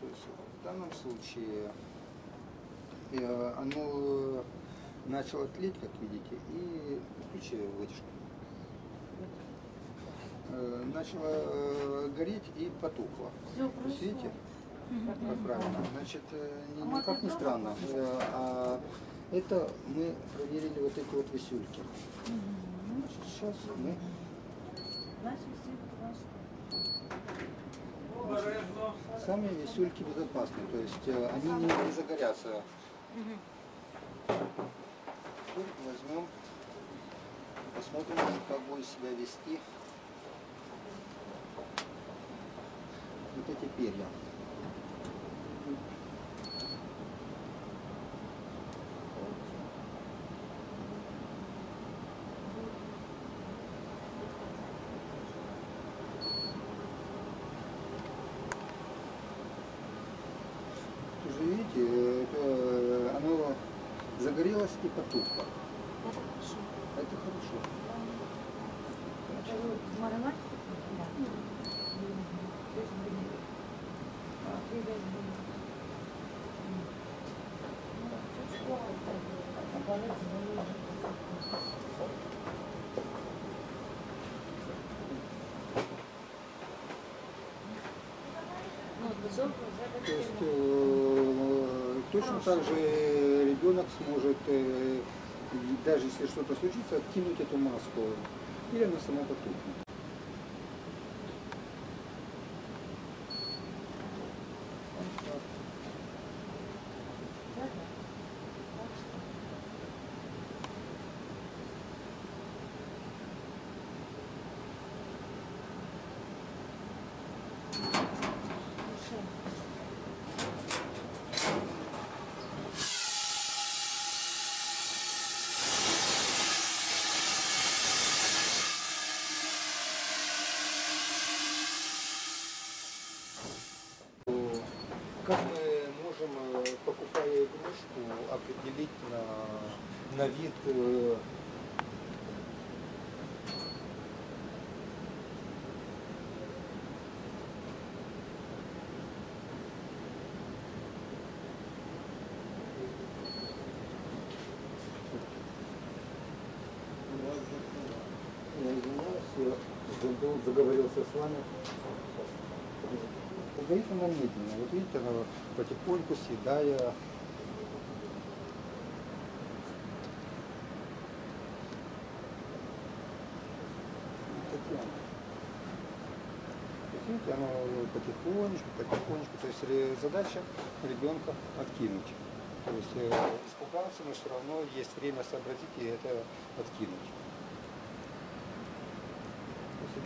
То есть в данном случае э, оно начало тлеть, как видите, и включи вытяжку. Э, Начало э, гореть и потухло. Все видите, правильно. Значит, э, ни- никак не странно. Э, А это мы проверили вот эти вот висюльки. Значит, сейчас мы ваши. Сами висюльки безопасны, то есть э, они не, не загорятся. Возьмем, посмотрим, как будет себя вести вот эти перья. Тоже видите, э, это, э, оно загорелось и потухло. Это хорошо. Ну, То есть э, точно так же ребенок сможет, э, даже если что-то случится, откинуть эту маску. Или она сама потухнет. Определить на, на вид э, заговорился с вами. Она медленно. Вот видите, она потихоньку съедая. Видите, оно потихонечку, потихонечку. То есть ре- задача ребенка откинуть. То есть э, испугался, но все равно есть время сообразить и это откинуть.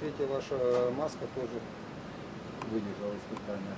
Третья ваша маска тоже выдержала испытание.